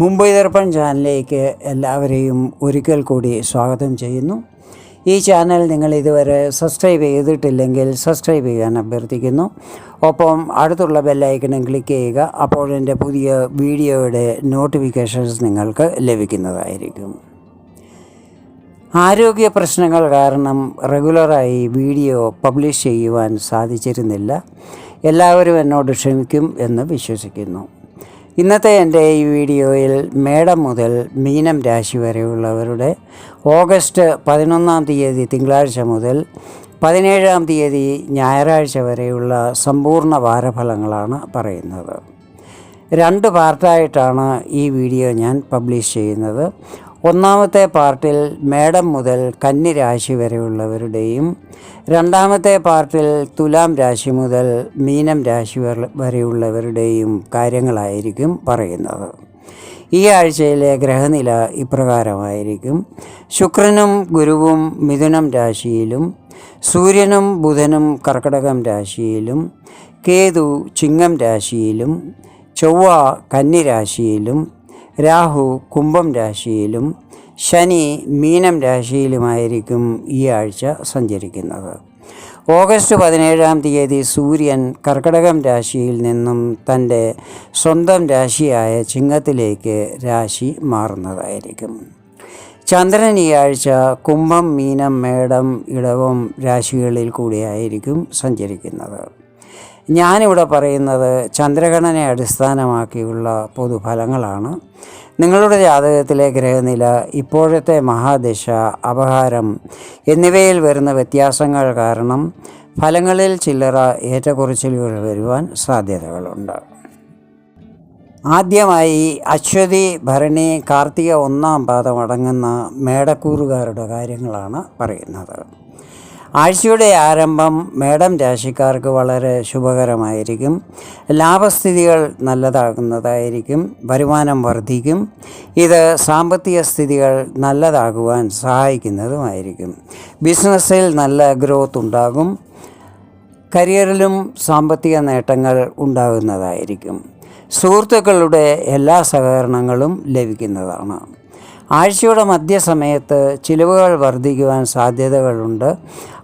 മുംബൈ ദർപ്പൺ ചാനലിലേക്ക് എല്ലാവരെയും ഒരിക്കൽ കൂടി സ്വാഗതം ചെയ്യുന്നു. ഈ ചാനൽ നിങ്ങൾ ഇതുവരെ സബ്സ്ക്രൈബ് ചെയ്തിട്ടില്ലെങ്കിൽ സബ്സ്ക്രൈബ് ചെയ്യാൻ അഭ്യർത്ഥിക്കുന്നു. ഒപ്പം അടുത്തുള്ള ബെല്ലൈക്കണും ക്ലിക്ക് ചെയ്യുക അപ്പോൾ എന്റെ പുതിയ വീഡിയോയുടെ നോട്ടിഫിക്കേഷൻസ് നിങ്ങൾക്ക് ലഭിക്കുന്നതായിരിക്കും. ആരോഗ്യ പ്രശ്നങ്ങൾ കാരണം റെഗുലറായി വീഡിയോ പബ്ലിഷ് ചെയ്യുവാൻ സാധിച്ചിരുന്നില്ല. എല്ലാവരും എന്നോട് ക്ഷമിക്കും എന്ന് വിശ്വസിക്കുന്നു. ഇന്നത്തെ എന്റെ ഈ വീഡിയോയിൽ മേടം മുതൽ മീനം രാശി വരെയുള്ളവരുടെ ഓഗസ്റ്റ് പതിനൊന്നാം തീയതി തിങ്കളാഴ്ച മുതൽ പതിനേഴാം തീയതി ഞായറാഴ്ച വരെയുള്ള സമ്പൂർണ വാരഫലങ്ങളാണ് പറയുന്നത്. രണ്ട് പാർട്ടായിട്ടാണ് ഈ വീഡിയോ ഞാൻ പബ്ലിഷ് ചെയ്യുന്നത്. ഒന്നാമത്തെ പാർട്ടിൽ മേടം മുതൽ കന്നി രാശി വരെയുള്ളവരുടെയും രണ്ടാമത്തെ പാർട്ടിൽ തുലാം രാശി മുതൽ മീനം രാശി വരെ- വരെയുള്ളവരുടെയും കാര്യങ്ങളായിരിക്കും പറയുന്നത്. ഈ ആഴ്ചയിലെ ഗ്രഹനില ഇപ്രകാരമായിരിക്കും. ശുക്രനും ഗുരുവും മിഥുനം രാശിയിലും സൂര്യനും ബുധനും കർക്കടകം രാശിയിലും കേതു ചിങ്ങം രാശിയിലും ചൊവ്വ കന്നി രാശിയിലും രാഹു കുംഭം രാശിയിലും ശനി മീനം രാശിയിലുമായിരിക്കും ഈ ആഴ്ച സഞ്ചരിക്കുന്നത്. ഓഗസ്റ്റ് പതിനേഴാം തീയതി സൂര്യൻ കർക്കടകം രാശിയിൽ നിന്നും തന്റെ സ്വന്തം രാശിയായ ചിങ്ങത്തിലേക്ക് രാശി മാറുന്നതായിരിക്കും. ചന്ദ്രൻ ഈ ആഴ്ച കുംഭം മീനം മേടം ഇടവം രാശികളിൽ കൂടിയായിരിക്കും സഞ്ചരിക്കുന്നത്. ഞാനിവിടെ പറയുന്നത് ചന്ദ്രഗണനെ അടിസ്ഥാനമാക്കിയുള്ള പൊതുഫലങ്ങളാണ്. നിങ്ങളുടെ ജാതകത്തിലെ ഗ്രഹനില ഇപ്പോഴത്തെ മഹാദശ അപഹാരം എന്നിവയിൽ വരുന്ന വ്യത്യാസങ്ങൾ കാരണം ഫലങ്ങളിൽ ചില്ലറ ഏറ്റക്കുറച്ചിലുകൾ വരുവാൻ സാധ്യതകളുണ്ട്. ആദ്യമായി അശ്വതി ഭരണി കാർത്തിക ഒന്നാം പാദം അടങ്ങുന്ന മേടക്കൂറുകാരുടെ കാര്യങ്ങളാണ് പറയുന്നത്. ആഴ്ചയുടെ ആരംഭം മേടം രാശിക്കാർക്ക് വളരെ ശുഭകരമായിരിക്കും. ലാഭസ്ഥിതികൾ നല്ലതാകുന്നതായിരിക്കും. വരുമാനം വർദ്ധിക്കും. ഇത് സാമ്പത്തിക സ്ഥിതികൾ നല്ലതാകുവാൻ സഹായിക്കുന്നതുമായിരിക്കും. ബിസിനസ്സിൽ നല്ല ഗ്രോത്ത് ഉണ്ടാകും. കരിയറിലും സാമ്പത്തിക നേട്ടങ്ങൾ ഉണ്ടാകുന്നതായിരിക്കും. സുഹൃത്തുക്കളുടെ എല്ലാ സഹകരണങ്ങളും ലഭിക്കുന്നതാണ്. ആഴ്ചയുടെ മധ്യസമയത്ത് ചിലവുകൾ വർദ്ധിക്കുവാൻ സാധ്യതകളുണ്ട്.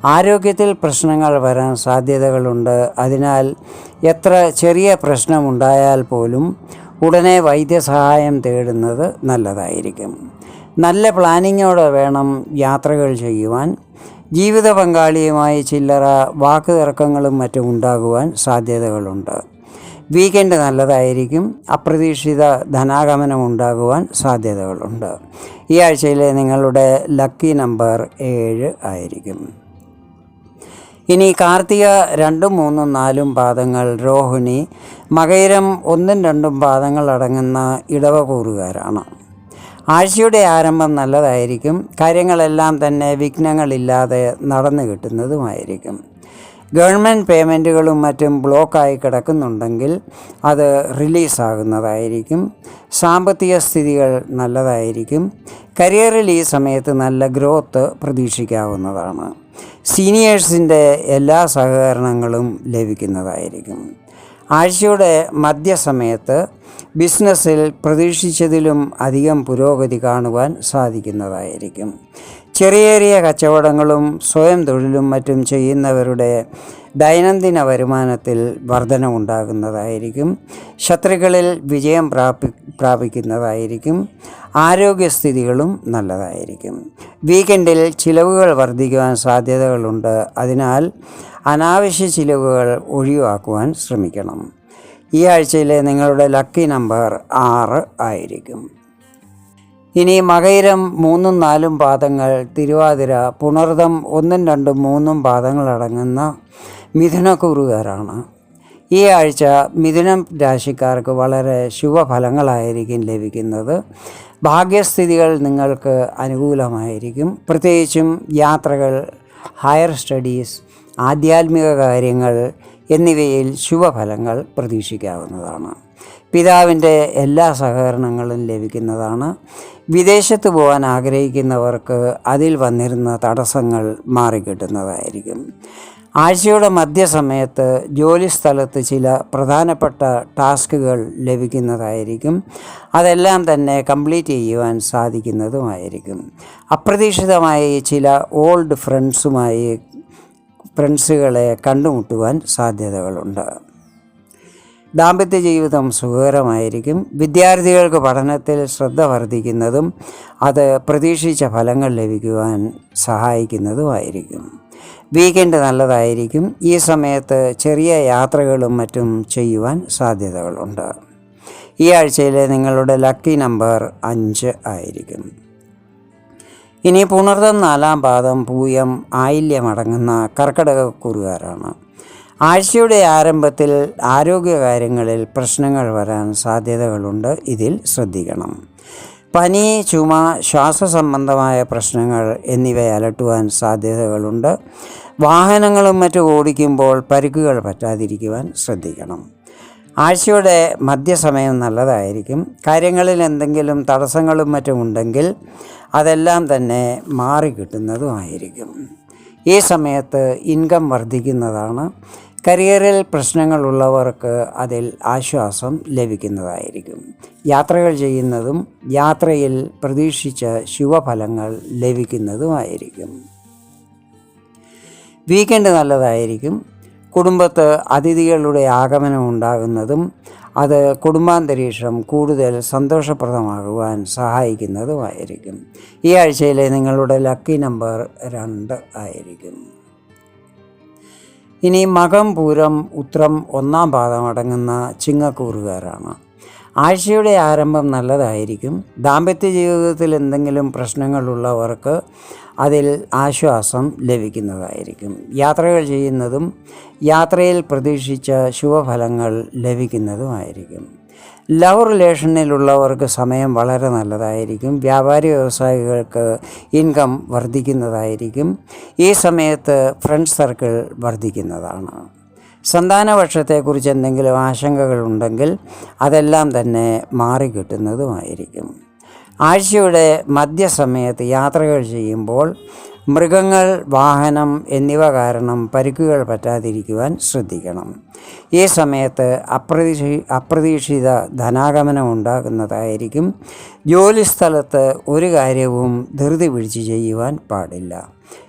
ആരോഗ്യത്തിൽ പ്രശ്നങ്ങൾ വരാൻ സാധ്യതകളുണ്ട്. അതിനാൽ എത്ര ചെറിയ പ്രശ്നമുണ്ടായാൽ പോലും ഉടനെ വൈദ്യസഹായം തേടുന്നത് നല്ലതായിരിക്കും. നല്ല പ്ലാനിങ്ങോടെ വേണം യാത്രകൾ ചെയ്യുവാൻ. ജീവിത പങ്കാളിയുമായി ചില്ലറ വാക്കുതർക്കങ്ങളും മറ്റും ഉണ്ടാകുവാൻ സാധ്യതകളുണ്ട്. വീക്കെൻഡ് നല്ലതായിരിക്കും. അപ്രതീക്ഷിത ധനാഗമനം ഉണ്ടാകുവാൻ സാധ്യതകളുണ്ട്. ഈ ആഴ്ചയിലെ നിങ്ങളുടെ ലക്കി നമ്പർ ഏഴ് ആയിരിക്കും. ഇനി കാർത്തിക രണ്ടും മൂന്നും നാലും പാദങ്ങൾ രോഹിണി മകയിരം ഒന്നും രണ്ടും പാദങ്ങൾ അടങ്ങുന്ന ഇടവകൂറുകാരാണ് ആഴ്ചയുടെ ആരംഭം നല്ലതായിരിക്കും. കാര്യങ്ങളെല്ലാം തന്നെ വിഘ്നങ്ങളില്ലാതെ നടന്നു കിട്ടുന്നതുമായിരിക്കും. ഗവൺമെന്റ് പേയ്മെന്റുകളും മറ്റും ബ്ലോക്കായി കിടക്കുന്നുണ്ടെങ്കിൽ അത് റിലീസാകുന്നതായിരിക്കും. സാമ്പത്തിക സ്ഥിതികൾ നല്ലതായിരിക്കും. കരിയറിൽ ഈ സമയത്ത് നല്ല ഗ്രോത്ത് പ്രതീക്ഷിക്കാവുന്നതാണ്. സീനിയേഴ്സിന്റെ എല്ലാ സഹകരണങ്ങളും ലഭിക്കുന്നതായിരിക്കും. ആഴ്ചയുടെ മധ്യസമയത്ത് ബിസിനസ്സിൽ പ്രതീക്ഷിച്ചതിലും അധികം പുരോഗതി കാണുവാൻ സാധിക്കുന്നതായിരിക്കും. ചെറിയ ചെറിയ കച്ചവടങ്ങളും സ്വയം തൊഴിലും മറ്റും ചെയ്യുന്നവരുടെ ദൈനംദിന വരുമാനത്തിൽ വർധനമുണ്ടാകുന്നതായിരിക്കും ശത്രുക്കളിൽ വിജയം പ്രാപി പ്രാപിക്കുന്നതായിരിക്കും. ആരോഗ്യസ്ഥിതികളും നല്ലതായിരിക്കും. വീക്കെൻഡിൽ ചിലവുകൾ വർദ്ധിക്കുവാൻ സാധ്യതകളുണ്ട്. അതിനാൽ അനാവശ്യ ചിലവുകൾ ഒഴിവാക്കുവാൻ ശ്രമിക്കണം. ഈ ആഴ്ചയിലെ നിങ്ങളുടെ ലക്കി നമ്പർ ആറ് ആയിരിക്കും. ഇനി മകയിരം മൂന്നും നാലും പാദങ്ങൾ തിരുവാതിര പുണർദം ഒന്നും രണ്ടും മൂന്നും പാദങ്ങളടങ്ങുന്ന മിഥുനക്കൂറുകാരാണ് ഈ ആഴ്ച മിഥുനം രാശിക്കാർക്ക് വളരെ ശുഭഫലങ്ങളായിരിക്കും ലഭിക്കുന്നത്. ഭാഗ്യസ്ഥിതികൾ നിങ്ങൾക്ക് അനുകൂലമായിരിക്കും. പ്രത്യേകിച്ചും യാത്രകൾ ഹയർ സ്റ്റഡീസ് ആധ്യാത്മിക കാര്യങ്ങൾ എന്നിവയിൽ ശുഭഫലങ്ങൾ പ്രതീക്ഷിക്കാവുന്നതാണ്. പിതാവിന്റെ എല്ലാ സഹകരണങ്ങളും ലഭിക്കുന്നതാണ്. വിദേശത്ത് പോകാൻ ആഗ്രഹിക്കുന്നവർക്ക് അതിൽ വന്നിരുന്ന തടസ്സങ്ങൾ മാറിക്കിട്ടുന്നതായിരിക്കും. ആഴ്ചയുടെ മധ്യസമയത്ത് ജോലി സ്ഥലത്ത് ചില പ്രധാനപ്പെട്ട ടാസ്കുകൾ ലഭിക്കുന്നതായിരിക്കും. അതെല്ലാം തന്നെ കംപ്ലീറ്റ് ചെയ്യുവാൻ സാധിക്കുന്നതുമായിരിക്കും. അപ്രതീക്ഷിതമായി ചില ഓൾഡ് ഫ്രണ്ട്സുമായി ഫ്രണ്ട്സുകളെ കണ്ടുമുട്ടുവാൻ സാധ്യതകളുണ്ട്. ദാമ്പത്യ ജീവിതം സുഖകരമായിരിക്കും. വിദ്യാർത്ഥികൾക്ക് പഠനത്തിൽ ശ്രദ്ധ വർദ്ധിക്കുന്നതും അത് പ്രതീക്ഷിച്ച ഫലങ്ങൾ ലഭിക്കുവാൻ സഹായിക്കുന്നതുമായിരിക്കും. വീക്കെൻഡ് നല്ലതായിരിക്കും. ഈ സമയത്ത് ചെറിയ യാത്രകളും മറ്റും ചെയ്യുവാൻ സാധ്യതകളുണ്ട്. ഈ ആഴ്ചയിലെ നിങ്ങളുടെ ലക്കി നമ്പർ അഞ്ച് ആയിരിക്കും. ഇനി പുണർതം നാലാം പാദം പൂയം ആയില്യമടങ്ങുന്ന കർക്കിടകക്കുറുകാരാണ് ആഴ്ചയുടെ ആരംഭത്തിൽ ആരോഗ്യകാര്യങ്ങളിൽ പ്രശ്നങ്ങൾ വരാൻ സാധ്യതകളുണ്ട്. ഇതിൽ ശ്രദ്ധിക്കണം. പനി ചുമ ശ്വാസസംബന്ധമായ പ്രശ്നങ്ങൾ എന്നിവ അലട്ടുവാൻ സാധ്യതകളുണ്ട്. വാഹനങ്ങളും മറ്റും ഓടിക്കുമ്പോൾ പരിക്കുകൾ പറ്റാതിരിക്കുവാൻ ശ്രദ്ധിക്കണം. ആഴ്ചയുടെ മധ്യസമയം നല്ലതായിരിക്കും. കാര്യങ്ങളിൽ എന്തെങ്കിലും തടസ്സങ്ങളും മറ്റും ഉണ്ടെങ്കിൽ അതെല്ലാം തന്നെ മാറിക്കിട്ടുന്നതുമായിരിക്കും. ഈ സമയത്ത് ഇൻകം വർദ്ധിക്കുന്നതാണ്. കരിയറിൽ പ്രശ്നങ്ങളുള്ളവർക്ക് അതിൽ ആശ്വാസം ലഭിക്കുന്നതായിരിക്കും. യാത്രകൾ ചെയ്യുന്നതും യാത്രയിൽ പ്രതീക്ഷിച്ച ശുഭഫലങ്ങൾ ലഭിക്കുന്നതുമായിരിക്കും. വീക്കെൻഡ് നല്ലതായിരിക്കും. കുടുംബത്ത് അതിഥികളുടെ ആഗമനം ഉണ്ടാകുന്നതും അത് കുടുംബാന്തരീക്ഷം കൂടുതൽ സന്തോഷപ്രദമാകുവാൻ സഹായിക്കുന്നതുമായിരിക്കും. ഈ ആഴ്ചയിലെ നിങ്ങളുടെ ലക്കി നമ്പർ രണ്ട് ആയിരിക്കും. ഇനി മകം പൂരം ഉത്രം ഒന്നാം പാദം അടങ്ങുന്ന ചിങ്ങക്കൂറുകാരാണ്. ആഴ്ചയുടെ ആരംഭം നല്ലതായിരിക്കും. ദാമ്പത്യ ജീവിതത്തിൽ എന്തെങ്കിലും പ്രശ്നങ്ങളുള്ളവർക്ക് അതിൽ ആശ്വാസം ലഭിക്കുന്നതായിരിക്കും. യാത്രകൾ ചെയ്യുന്നതും യാത്രയിൽ പ്രതീക്ഷിച്ച ശുഭഫലങ്ങൾ ലഭിക്കുന്നതുമായിരിക്കും. ലവ് റിലേഷനിലുള്ളവർക്ക് സമയം വളരെ നല്ലതായിരിക്കും. വ്യാപാരി വ്യവസായികൾക്ക് ഇൻകം വർദ്ധിക്കുന്നതായിരിക്കും. ഈ സമയത്ത് ഫ്രണ്ട് സർക്കിൾ വർദ്ധിക്കുന്നതാണ്. സന്താനപക്ഷത്തെക്കുറിച്ച് എന്തെങ്കിലും ആശങ്കകളുണ്ടെങ്കിൽ അതെല്ലാം തന്നെ മാറിക്കിട്ടുന്നതുമായിരിക്കും. ആഴ്ചയുടെ മധ്യസമയത്ത് യാത്രകൾ ചെയ്യുമ്പോൾ മൃഗങ്ങൾ വാഹനം എന്നിവ കാരണം പരിക്കുകൾ പറ്റാതിരിക്കുവാൻ ശ്രദ്ധിക്കണം. ഈ സമയത്ത് അപ്രതീക്ഷി അപ്രതീക്ഷിത ധനാഗമനം ഉണ്ടാകുന്നതായിരിക്കും. ജോലിസ്ഥലത്ത് ഒരു കാര്യവും ധൃതി പിടിച്ച് ചെയ്യുവാൻ പാടില്ല.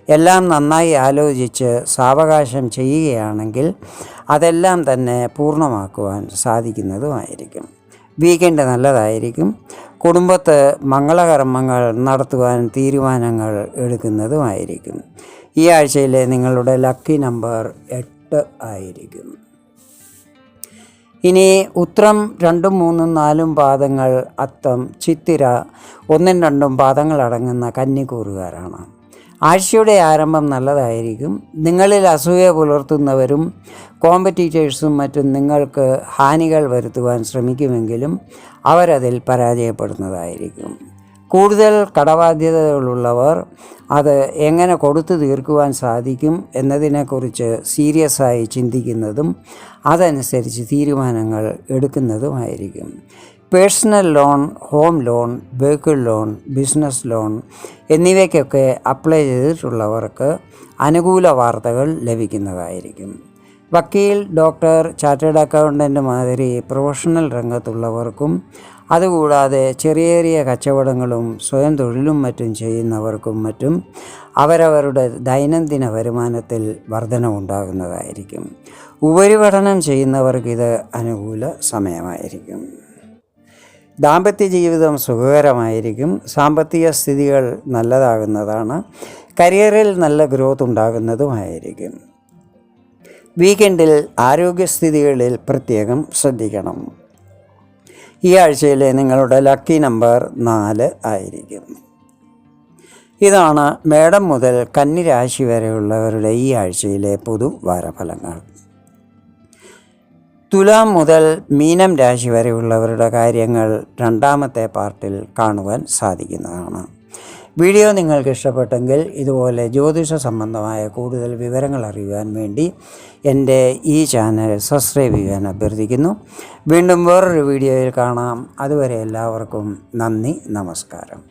എല്ലാം നന്നായി ആലോചിച്ച് സാവകാശം ചെയ്യുകയാണെങ്കിൽ അതെല്ലാം തന്നെ പൂർണമാക്കുവാൻ സാധിക്കുന്നതുമായിരിക്കും. വീക്കെൻഡ് നല്ലതായിരിക്കും. കുടുംബത്ത് മംഗളകർമ്മങ്ങൾ നടത്തുവാൻ തീരുമാനങ്ങൾ എടുക്കുന്നതുമായിരിക്കും. ഈ ആഴ്ചയിലെ നിങ്ങളുടെ ലക്കി നമ്പർ എട്ട് ആയിരിക്കും. ഇനി ഉത്രം രണ്ടും മൂന്നും നാലും പാദങ്ങൾ അത്തം ചിത്തിര ഒന്നും രണ്ടും പാദങ്ങൾ അടങ്ങുന്ന കന്നിക്കൂറുകാരാണ്. ആഴ്ചയുടെ ആരംഭം നല്ലതായിരിക്കും. നിങ്ങളിൽ അസൂയ പുലർത്തുന്നവരും കോമ്പറ്റീറ്റേഴ്സും മറ്റും നിങ്ങൾക്ക് ഹാനികൾ വരുത്തുവാൻ ശ്രമിക്കുമെങ്കിലും അവരതിൽ പരാജയപ്പെടുന്നതായിരിക്കും. കൂടുതൽ കടബാധ്യതകളുള്ളവർ അത് എങ്ങനെ കൊടുത്തു തീർക്കുവാൻ സാധിക്കും എന്നതിനെക്കുറിച്ച് സീരിയസ് ആയി ചിന്തിക്കുന്നതും അതനുസരിച്ച് തീരുമാനങ്ങൾ എടുക്കുന്നതുമായിരിക്കും. Personal loan home loan vehicle loan business loan എന്നിവയ്ക്കൊക്കെ apply ചെയ്തിട്ടുള്ളവർക്ക് അനുകൂല വാർത്തകൾ ലഭിക്കുന്നതായിരിക്കും. വക്കീൽ ഡോക്ടർ ചാർട്ടേഡ് അക്കൗണ്ടന്റ് മാതിരി പ്രൊഫഷണൽ രംഗത്തുള്ളവർക്കും അതുകൂടാതെ ചെറിയ ചെറിയ കച്ചവടങ്ങളും സ്വയം തൊഴിലും മറ്റും ചെയ്യുന്നവർക്കും മറ്റും അവരവരുടെ ദൈനംദിന വരുമാനത്തിൽ വർധനവുണ്ടാകുന്നതായിരിക്കും. ഉപരിപഠനം ചെയ്യുന്നവർക്കിത് അനുകൂല സമയമായിരിക്കും. ദാമ്പത്യ ജീവിതം സുഖകരമായിരിക്കും. സാമ്പത്തിക സ്ഥിതികൾ നല്ലതാകുന്നതാണ്. കരിയറിൽ നല്ല ഗ്രോത്ത് ഉണ്ടാകുന്നതുമായിരിക്കും. വീക്കെൻഡിൽ ആരോഗ്യസ്ഥിതികളിൽ പ്രത്യേകം ശ്രദ്ധിക്കണം. ഈ ആഴ്ചയിലെ നിങ്ങളുടെ ലക്കി നമ്പർ നാല് ആയിരിക്കും. ഇതാണ് മേടം മുതൽ കന്നിരാശി വരെയുള്ളവരുടെ ഈ ആഴ്ചയിലെ പൊതു വാരഫലങ്ങൾ തുലാം മുതൽ മീനം രാശി വരെയുള്ളവരുടെ കാര്യങ്ങൾ രണ്ടാമത്തെ പാർട്ടിൽ കാണുവാൻ സാധിക്കുന്നതാണ്. വീഡിയോ നിങ്ങൾക്ക് ഇഷ്ടപ്പെട്ടെങ്കിൽ ഇതുപോലെ ജ്യോതിഷ സംബന്ധമായ കൂടുതൽ വിവരങ്ങൾ അറിയുവാൻ വേണ്ടി എന്റെ ഈ ചാനൽ സബ്സ്ക്രൈബ് ചെയ്യാൻ അഭ്യർത്ഥിക്കുന്നു. വീണ്ടും വേറൊരു വീഡിയോയിൽ കാണാം. അതുവരെ എല്ലാവർക്കും നന്ദി നമസ്കാരം.